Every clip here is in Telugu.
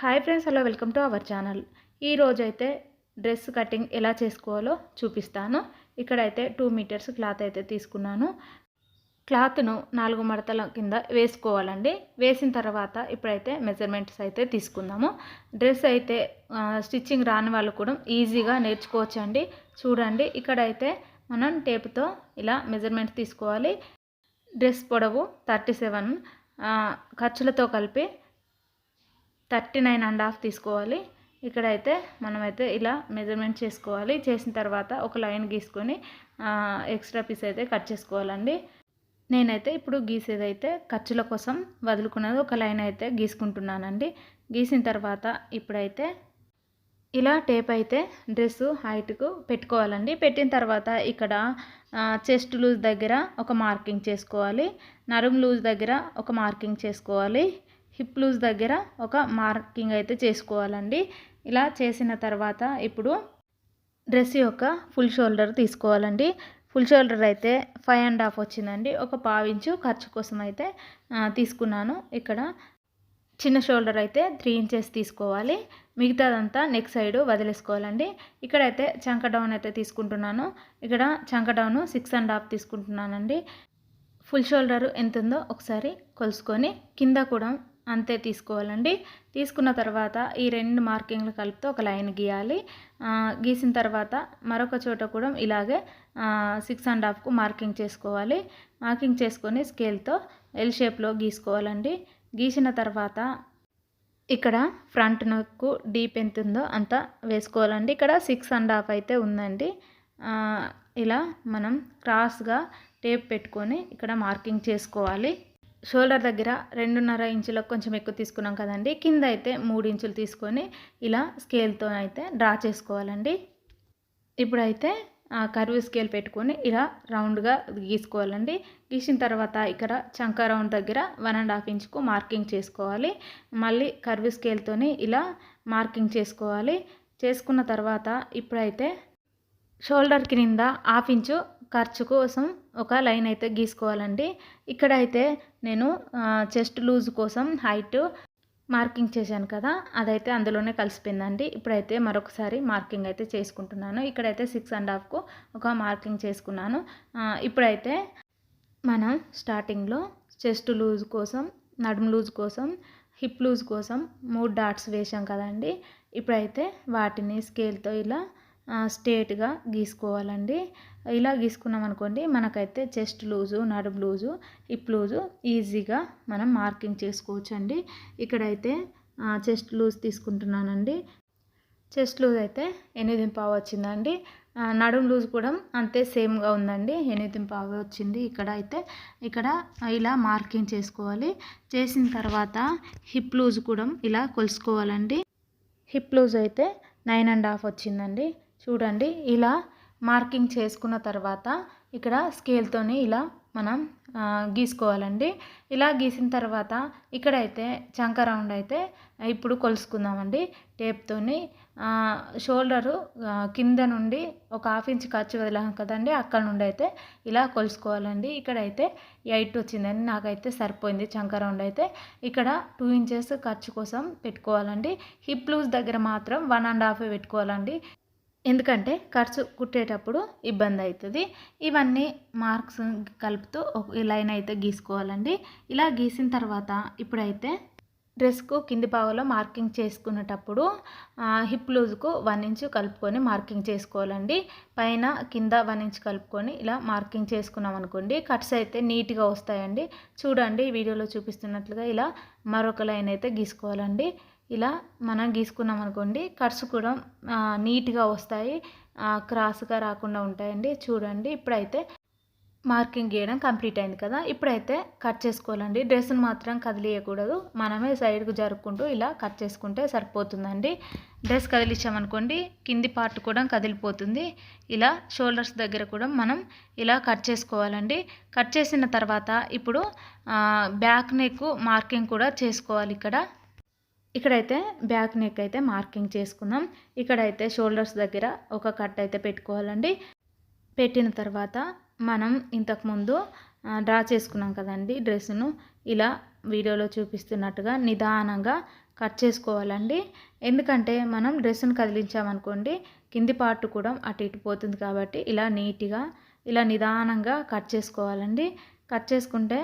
Hi friends hello welcome to our channel ఈరోజు అయితే డ్రెస్ కటింగ్ ఎలా చేసుకోవాలో చూపిస్తాను. ఇక్కడైతే టూ మీటర్స్ క్లాత్ అయితే తీసుకున్నాను. క్లాత్ను నాలుగు మడతల కింద వేసుకోవాలండి. వేసిన తర్వాత ఇప్పుడైతే మెజర్మెంట్స్ అయితే తీసుకుందాము. డ్రెస్ అయితే స్టిచ్చింగ్ రాని వాళ్ళు కూడా ఈజీగా నేర్చుకోవచ్చండి. చూడండి ఇక్కడైతే మనం టేప్తో ఇలా మెజర్మెంట్ తీసుకోవాలి. డ్రెస్ పొడవు థర్టీ సెవెన్ ఖర్చులతో కలిపి థర్టీ నైన్ అండ్ హాఫ్ తీసుకోవాలి. ఇక్కడైతే మనమైతే ఇలా మెజర్మెంట్ చేసుకోవాలి. చేసిన తర్వాత ఒక లైన్ గీసుకొని ఎక్స్ట్రా పీస్ అయితే కట్ చేసుకోవాలండి. నేనైతే ఇప్పుడు గీసేదైతే ఖర్చుల కోసం వదులుకున్నది ఒక లైన్ అయితే గీసుకుంటున్నానండి. గీసిన తర్వాత ఇప్పుడైతే ఇలా టేప్ అయితే డ్రెస్ హైట్కు పెట్టుకోవాలండి. పెట్టిన తర్వాత ఇక్కడ చెస్ట్ లూజ్ దగ్గర ఒక మార్కింగ్ చేసుకోవాలి. నరుం లూజ్ దగ్గర ఒక మార్కింగ్ చేసుకోవాలి. హిప్ లూజ్ దగ్గర ఒక మార్కింగ్ అయితే చేసుకోవాలండి. ఇలా చేసిన తర్వాత ఇప్పుడు డ్రెస్ యొక్క ఫుల్ షోల్డర్ తీసుకోవాలండి. ఫుల్ షోల్డర్ అయితే ఫైవ్ అండ్ హాఫ్ వచ్చిందండి. ఒక పావించు ఖర్చు కోసం అయితే తీసుకున్నాను. ఇక్కడ చిన్న షోల్డర్ అయితే త్రీ ఇంచెస్ తీసుకోవాలి. మిగతాదంతా నెక్ సైడ్ వదిలేసుకోవాలండి. ఇక్కడైతే చంక డౌన్ అయితే తీసుకుంటున్నాను. ఇక్కడ చంక డౌన్ సిక్స్ అండ్ హాఫ్ తీసుకుంటున్నానండి. ఫుల్ షోల్డర్ ఎంత ఉందో ఒకసారి కొలుసుకొని కింద కూడా అంతే తీసుకోవాలండి. తీసుకున్న తర్వాత ఈ రెండు మార్కింగ్లు కలిపితే ఒక లైన్ గీయాలి. గీసిన తర్వాత మరొక చోట కూడా ఇలాగే సిక్స్ అండ్ హాఫ్కు మార్కింగ్ చేసుకోవాలి. మార్కింగ్ చేసుకొని స్కేల్తో ఎల్ షేప్లో గీసుకోవాలండి. గీసిన తర్వాత ఇక్కడ ఫ్రంట్ నెక్ డీప్ ఎంత ఉందో అంత వేసుకోవాలండి. ఇక్కడ సిక్స్ అండ్ హాఫ్ అయితే ఉందండి. ఇలా మనం క్రాస్గా టేప్ పెట్టుకొని ఇక్కడ మార్కింగ్ చేసుకోవాలి. షోల్డర్ దగ్గర రెండున్నర ఇంచులకు కొంచెం ఎక్కువ తీసుకున్నాం కదండి. కింద అయితే మూడు ఇంచులు తీసుకొని ఇలా స్కేల్తో అయితే డ్రా చేసుకోవాలండి. ఇప్పుడైతే ఆ కర్వ్ స్కేల్ పెట్టుకొని ఇలా రౌండ్గా గీసుకోవాలండి. గీసిన తర్వాత ఇక్కడ చంక రౌండ్ దగ్గర వన్ అండ్ హాఫ్ ఇంచుకు మార్కింగ్ చేసుకోవాలి. మళ్ళీ కర్వ్ స్కేల్తోని ఇలా మార్కింగ్ చేసుకోవాలి. చేసుకున్న తర్వాత ఇప్పుడైతే షోల్డర్ క్రింద హాఫ్ ఇంచు ఖర్చు కోసం ఒక లైన్ అయితే గీసుకోవాలండి. ఇక్కడైతే నేను చెస్ట్ లూజ్ కోసం హైట్ మార్కింగ్ చేశాను కదా అదైతే అందులోనే కలిసిపోయిందండి. ఇప్పుడైతే మరొకసారి మార్కింగ్ అయితే చేసుకుంటున్నాను. ఇక్కడైతే సిక్స్ అండ్ హాఫ్కు ఒక మార్కింగ్ చేసుకున్నాను. ఇప్పుడైతే మనం స్టార్టింగ్లో చెస్ట్ లూజ్ కోసం నడుము లూజ్ కోసం హిప్ లూజ్ కోసం మూడు డాట్స్ వేసాం కదండి. ఇప్పుడైతే వాటిని స్కేల్తో ఇలా స్ట్రేట్గా గీసుకోవాలండి. ఇలా గీసుకున్నాం అనుకోండి మనకైతే చెస్ట్ లూజు నడుము లూజు హిప్ లూజు ఈజీగా మనం మార్కింగ్ చేసుకోవచ్చు అండి ఇక్కడైతే చెస్ట్ లూజ్ తీసుకుంటున్నానండి. చెస్ట్ లూజ్ అయితే ఎనిమిది పావు వచ్చిందండి. నడుం లూజ్ కూడా అంతే సేమ్గా ఉందండి. ఎనిమిది పావు వచ్చింది ఇక్కడ అయితే ఇక్కడ ఇలా మార్కింగ్ చేసుకోవాలి. చేసిన తర్వాత హిప్ లూజ్ కూడా ఇలా కొలుసుకోవాలండి. హిప్ లూజ్ అయితే నైన్ అండ్ హాఫ్ వచ్చిందండి. చూడండి ఇలా మార్కింగ్ చేసుకున్న తర్వాత ఇక్కడ స్కేల్తోని ఇలా మనం గీసుకోవాలండి. ఇలా గీసిన తర్వాత ఇక్కడైతే చంక రౌండ్ అయితే ఇప్పుడు కొలుసుకుందామండి. టేప్తోని షోల్డరు కింద నుండి ఒక హాఫ్ ఇంచ్ ఖర్చు వదిలాం కదండి అక్కడ నుండి అయితే ఇలా కొలుసుకోవాలండి. ఇక్కడైతే ఎయిట్ వచ్చిందండి నాకైతే సరిపోయింది చంక రౌండ్ అయితే. ఇక్కడ టూ ఇంచెస్ ఖర్చు కోసం పెట్టుకోవాలండి. హిప్ లూజ్ దగ్గర మాత్రం వన్ అండ్ హాఫ్ పెట్టుకోవాలండి. ఎందుకంటే ఖర్చు కుట్టేటప్పుడు ఇబ్బంది అవుతుంది. ఇవన్నీ మార్క్స్ కలుపుతూ ఒక లైన్ అయితే గీసుకోవాలండి. ఇలా గీసిన తర్వాత ఇప్పుడైతే డ్రెస్కు కింది భాగంలో మార్కింగ్ చేసుకునేటప్పుడు హిప్ లూజ్కు వన్ ఇంచు కలుపుకొని మార్కింగ్ చేసుకోవాలండి. పైన కింద వన్ ఇంచ్ కలుపుకొని ఇలా మార్కింగ్ చేసుకున్నాం అనుకోండి కట్స్ అయితే నీట్గా వస్తాయండి. చూడండి వీడియోలో చూపిస్తున్నట్లుగా ఇలా మరొక లైన్ అయితే గీసుకోవాలండి. ఇలా మనం గీసుకున్నాం అనుకోండి కట్స్ కూడా నీట్గా వస్తాయి. క్రాస్గా రాకుండా ఉంటాయండి. చూడండి ఇప్పుడైతే మార్కింగ్ గీయడం కంప్లీట్ అయింది కదా. ఇప్పుడైతే కట్ చేసుకోవాలండి. డ్రెస్ని మాత్రం కదిలియకూడదు. మనమే సైడ్కు జరుపుకుంటూ ఇలా కట్ చేసుకుంటే సరిపోతుందండి. డ్రెస్ కదిలించామనుకోండి కింది పార్ట్ కూడా కదిలిపోతుంది. ఇలా షోల్డర్స్ దగ్గర కూడా మనం ఇలా కట్ చేసుకోవాలండి. కట్ చేసిన తర్వాత ఇప్పుడు బ్యాక్ నెక్ మార్కింగ్ కూడా చేసుకోవాలి ఇక్కడ. ఇక్కడైతే బ్యాక్ నెక్ అయితే మార్కింగ్ చేసుకుందాం. ఇక్కడైతే షోల్డర్స్ దగ్గర ఒక కట్ అయితే పెట్టుకోవాలండి. పెట్టిన తర్వాత మనం ఇంతకుముందు డ్రా చేసుకున్నాం కదండి డ్రెస్సును. ఇలా వీడియోలో చూపిస్తున్నట్టుగా నిదానంగా కట్ చేసుకోవాలండి. ఎందుకంటే మనం డ్రెస్సును కదిలించామనుకోండి కింది పార్ట్ కూడా అటు ఇటు పోతుంది కాబట్టి ఇలా నీట్గా ఇలా నిదానంగా కట్ చేసుకోవాలండి. కట్ చేసుకుంటే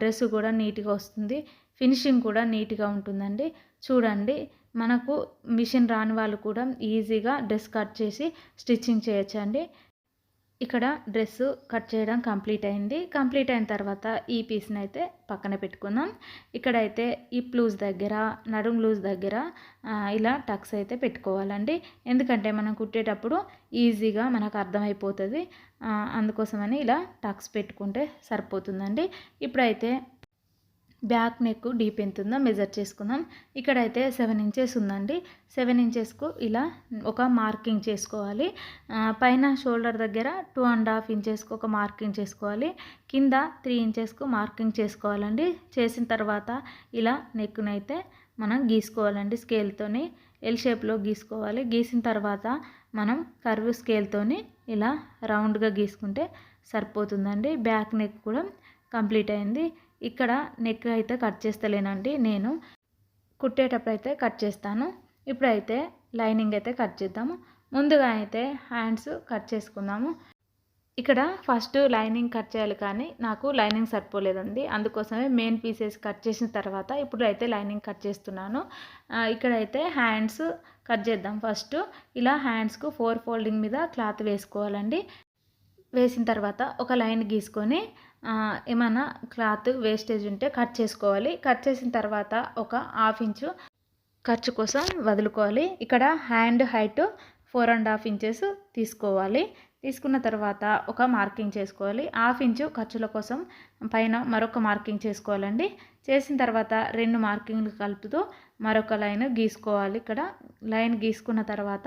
డ్రెస్ కూడా నీట్గా వస్తుంది. ఫినిషింగ్ కూడా నీట్గా ఉంటుందండి. చూడండి మనకు మిషన్ రాని వాళ్ళు కూడా ఈజీగా డ్రెస్ కట్ చేసి స్టిచ్చింగ్ చేయొచ్చండి. ఇక్కడ డ్రెస్ కట్ చేయడం కంప్లీట్ అయింది. కంప్లీట్ అయిన తర్వాత ఈ పీస్ని అయితే పక్కన పెట్టుకుందాం. ఇక్కడైతే ఈ లూజ్ దగ్గర నడుం లూజ్ దగ్గర ఇలా టక్స్ అయితే పెట్టుకోవాలండి. ఎందుకంటే మనం కుట్టేటప్పుడు ఈజీగా మనకు అర్థమైపోతుంది. అందుకోసమని ఇలా టక్స్ పెట్టుకుంటే సరిపోతుందండి. ఇప్పుడైతే బ్యాక్ నెక్ డీప్ ఎంత ఉందో మెజర్ చేసుకుందాం. ఇక్కడైతే సెవెన్ ఇంచెస్ ఉందండి. సెవెన్ ఇంచెస్కు ఇలా ఒక మార్కింగ్ చేసుకోవాలి. పైన షోల్డర్ దగ్గర టూ అండ్ హాఫ్ ఇంచెస్కు ఒక మార్కింగ్ చేసుకోవాలి. కింద త్రీ ఇంచెస్కు మార్కింగ్ చేసుకోవాలండి. చేసిన తర్వాత ఇలా నెక్నైతే మనం గీసుకోవాలండి స్కేల్తోని ఎల్ షేప్లో గీసుకోవాలి. గీసిన తర్వాత మనం కర్వ్ స్కేల్తోని ఇలా రౌండ్గా గీసుకుంటే సరిపోతుందండి. బ్యాక్ నెక్ కూడా కంప్లీట్ అయింది. ఇక్కడ నెక్ అయితే కట్ చేస్తలేనండి. నేను కుట్టేటప్పుడు అయితే కట్ చేస్తాను. ఇప్పుడైతే లైనింగ్ అయితే కట్ చేద్దాము. ముందుగా అయితే హ్యాండ్స్ కట్ చేసుకుందాము. ఇక్కడ ఫస్ట్ లైనింగ్ కట్ చేయాలి కానీ నాకు లైనింగ్ సరిపోలేదండి. అందుకోసమే మెయిన్ పీసెస్ కట్ చేసిన తర్వాత ఇప్పుడు అయితే లైనింగ్ కట్ చేస్తున్నాను ఇక్కడైతే హ్యాండ్స్ కట్ చేద్దాం. ఫస్ట్ ఇలా హ్యాండ్స్కు ఫోర్ ఫోల్డింగ్ మీద క్లాత్ వేసుకోవాలండి. వేసిన తర్వాత ఒక లైన్ గీసుకొని ఏమైనా క్లాత్ వేస్టేజ్ ఉంటే కట్ చేసుకోవాలి. కట్ చేసిన తర్వాత ఒక హాఫ్ ఇంచు ఖర్చు కోసం వదులుకోవాలి. ఇక్కడ hand height four and half inches తీసుకోవాలి. తీసుకున్న తర్వాత ఒక మార్కింగ్ చేసుకోవాలి. హాఫ్ ఇంచు ఖర్చుల కోసం పైన మరొక మార్కింగ్ చేసుకోవాలండి. చేసిన తర్వాత రెండు మార్కింగ్లు కలుపుతూ మరొక లైన్ గీసుకోవాలి. ఇక్కడ లైన్ గీసుకున్న తర్వాత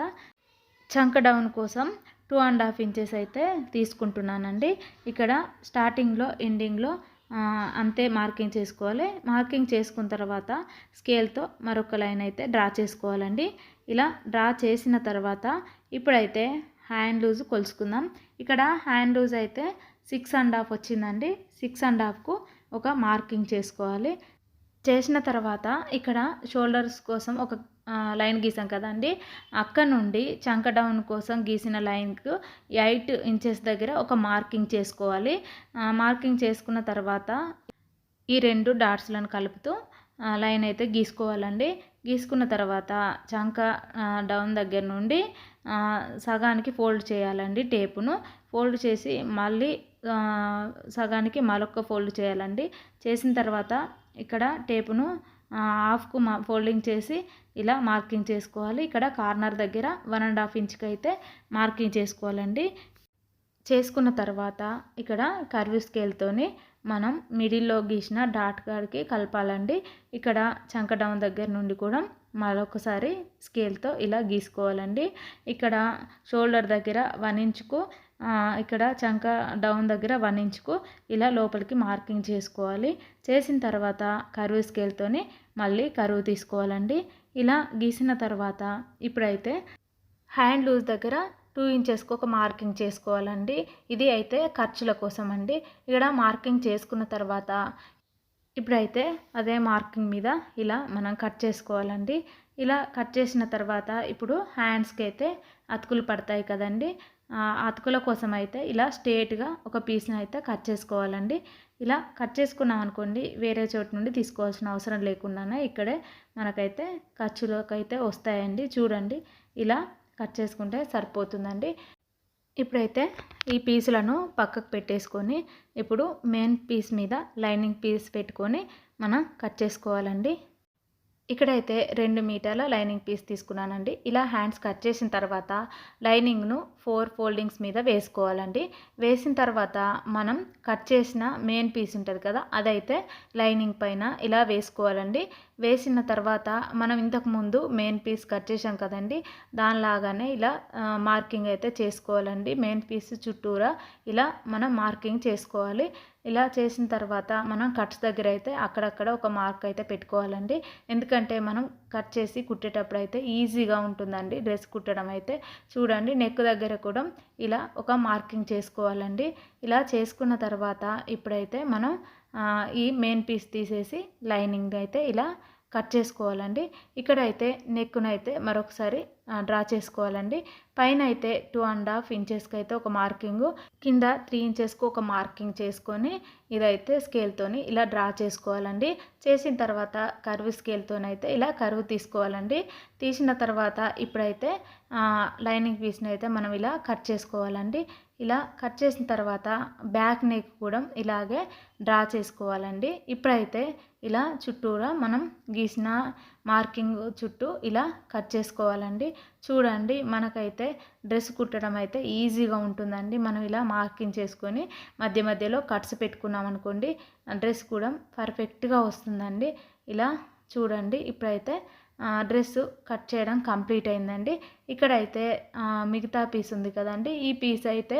చంక డౌన్ కోసం టూ అండ్ హాఫ్ ఇంచెస్ అయితే తీసుకుంటున్నానండి. ఇక్కడ స్టార్టింగ్లో ఎండింగ్లో అంతే మార్కింగ్ చేసుకోవాలి. మార్కింగ్ చేసుకున్న తర్వాత స్కేల్తో మరొక లైన్ అయితే డ్రా చేసుకోవాలండి. ఇలా డ్రా చేసిన తర్వాత ఇప్పుడైతే హ్యాండ్ లూజ్ కొలుసుకుందాం. ఇక్కడ హ్యాండ్ లూజ్ అయితే సిక్స్ అండ్ హాఫ్ వచ్చిందండి. సిక్స్ అండ్ హాఫ్కు ఒక మార్కింగ్ చేసుకోవాలి. చేసిన తర్వాత ఇక్కడ షోల్డర్స్ కోసం ఒక లైన్ గీసాం కదండి. అక్కడ నుండి చంక డౌన్ కోసం గీసిన లైన్కు ఎయిట్ ఇంచెస్ దగ్గర ఒక మార్కింగ్ చేసుకోవాలి. మార్కింగ్ చేసుకున్న తర్వాత ఈ రెండు డాట్స్లను కలుపుతూ లైన్ అయితే గీసుకోవాలండి. గీసుకున్న తర్వాత చంక డౌన్ దగ్గర నుండి సగానికి ఫోల్డ్ చేయాలండి టేపును. ఫోల్డ్ చేసి మళ్ళీ సగానికి మరొక ఫోల్డ్ చేయాలండి. చేసిన తర్వాత ఇక్కడ టేపును హాఫ్కు మా ఫోల్డింగ్ చేసి ఇలా మార్కింగ్ చేసుకోవాలి. ఇక్కడ కార్నర్ దగ్గర వన్ అండ్ హాఫ్ ఇంచ్కి అయితే మార్కింగ్ చేసుకోవాలండి. చేసుకున్న తర్వాత ఇక్కడ కర్వ్ స్కేల్తోని మనం మిడిల్లో గీసిన డాట్ కాడికి కలపాలండి. ఇక్కడ చంక డౌన్ దగ్గర నుండి కూడా మరొకసారి స్కేల్తో ఇలా గీసుకోవాలండి. ఇక్కడ షోల్డర్ దగ్గర వన్ ఇంచుకు ఇక్కడ చంక డౌన్ దగ్గర వన్ ఇంచుకు ఇలా లోపలికి మార్కింగ్ చేసుకోవాలి. చేసిన తర్వాత కరువు స్కేల్తోని మళ్ళీ కరువు తీసుకోవాలండి. ఇలా గీసిన తర్వాత ఇప్పుడైతే హ్యాండ్ లూజ్ దగ్గర టూ ఇంచెస్కి ఒక మార్కింగ్ చేసుకోవాలండి. ఇది అయితే ఖర్చుల కోసం అండి ఇక్కడ మార్కింగ్ చేసుకున్న తర్వాత ఇప్పుడైతే అదే మార్కింగ్ మీద ఇలా మనం కట్ చేసుకోవాలండి. ఇలా కట్ చేసిన తర్వాత ఇప్పుడు హ్యాండ్స్కి అయితే అతుకులు పడతాయి కదండి. అతుకుల కోసం అయితే ఇలా స్ట్రేట్గా ఒక పీస్ని అయితే కట్ చేసుకోవాలండి. ఇలా కట్ చేసుకున్నాం అనుకోండి వేరే చోటు నుండి తీసుకోవాల్సిన అవసరం లేకుండానే ఇక్కడే మనకైతే ఖర్చులకైతే వస్తాయండి. చూడండి ఇలా కట్ చేసుకుంటే సరిపోతుందండి. ఇప్పుడైతే ఈ పీసులను పక్కకు పెట్టేసుకొని ఇప్పుడు మెయిన్ పీస్ మీద లైనింగ్ పీస్ పెట్టుకొని మనం కట్ చేసుకోవాలండి. ఇక్కడైతే రెండు మీటర్ల లైనింగ్ పీస్ తీసుకున్నానండి. ఇలా హ్యాండ్స్ కట్ చేసిన తర్వాత లైనింగ్ను ఫోర్ ఫోల్డింగ్స్ మీద వేసుకోవాలండి. వేసిన తర్వాత మనం కట్ చేసిన మెయిన్ పీస్ ఉంటుంది కదా అదైతే లైనింగ్ పైన ఇలా వేసుకోవాలండి. వేసిన తర్వాత మనం ఇంతకుముందు మెయిన్ పీస్ కట్ చేసాం కదండి దానిలాగానే ఇలా మార్కింగ్ అయితే చేసుకోవాలండి. మెయిన్ పీస్ చుట్టూరా ఇలా మనం మార్కింగ్ చేసుకోవాలి. ఇలా చేసిన తర్వాత మనం కట్స్ దగ్గర అయితే అక్కడక్కడ ఒక మార్క్ అయితే పెట్టుకోవాలండి. ఎందుకంటే మనం కట్ చేసి కుట్టేటప్పుడు అయితే ఈజీగా ఉంటుందండి డ్రెస్ కుట్టడం అయితే. చూడండి నెక్ దగ్గర కూడా ఇలా ఒక మార్కింగ్ చేసుకోవాలండి. ఇలా చేసుకున్న తర్వాత ఇప్పుడైతే మనం ఈ మెయిన్ పీస్ తీసేసి లైనింగ్ అయితే ఇలా కట్ చేసుకోవాలండి. ఇక్కడైతే నెక్కునైతే మరొకసారి డ్రా చేసుకోవాలండి. పైన అయితే టూ అండ్ హాఫ్ ఇంచెస్కి అయితే ఒక మార్కింగ్ కింద త్రీ ఇంచెస్కి ఒక మార్కింగ్ చేసుకొని ఇదైతే స్కేల్తోని ఇలా డ్రా చేసుకోవాలండి. చేసిన తర్వాత కరువు స్కేల్తోనైతే ఇలా కరువు తీసుకోవాలండి. తీసిన తర్వాత ఇప్పుడైతే లైనింగ్ పీస్ని అయితే మనం ఇలా కట్ చేసుకోవాలండి. ఇలా కట్ చేసిన తర్వాత బ్యాక్ నెక్ కూడా ఇలాగే డ్రా చేసుకోవాలండి. ఇప్పుడైతే ఇలా చుట్టూరా మనం గీసిన మార్కింగ్ చుట్టూ ఇలా కట్ చేసుకోవాలండి. చూడండి మనకైతే డ్రెస్ కుట్టడం అయితే ఈజీగా ఉంటుందండి. మనం ఇలా మార్కింగ్ చేసుకొని మధ్య మధ్యలో కట్స్ పెట్టుకున్నాం అనుకోండి డ్రెస్ కూడా పర్ఫెక్ట్గా వస్తుందండి. ఇలా చూడండి ఇప్పుడైతే డ్రెస్ కట్ చేయడం కంప్లీట్ అయిందండి. ఇక్కడైతే మిగతా పీస్ ఉంది కదండి. ఈ పీస్ అయితే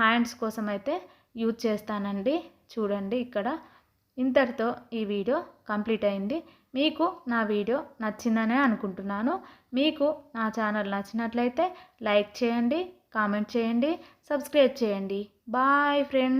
హ్యాండ్స్ కోసం అయితే యూజ్ చేస్తానండి. చూడండి ఇక్కడ. ఇంతటితో ఈ వీడియో కంప్లీట్ అయింది. మీకు నా వీడియో నచ్చిందనే అనుకుంటున్నాను. మీకు నా ఛానల్ నచ్చినట్లయితే లైక్ చేయండి కామెంట్ చేయండి సబ్స్క్రైబ్ చేయండి. Bye friends.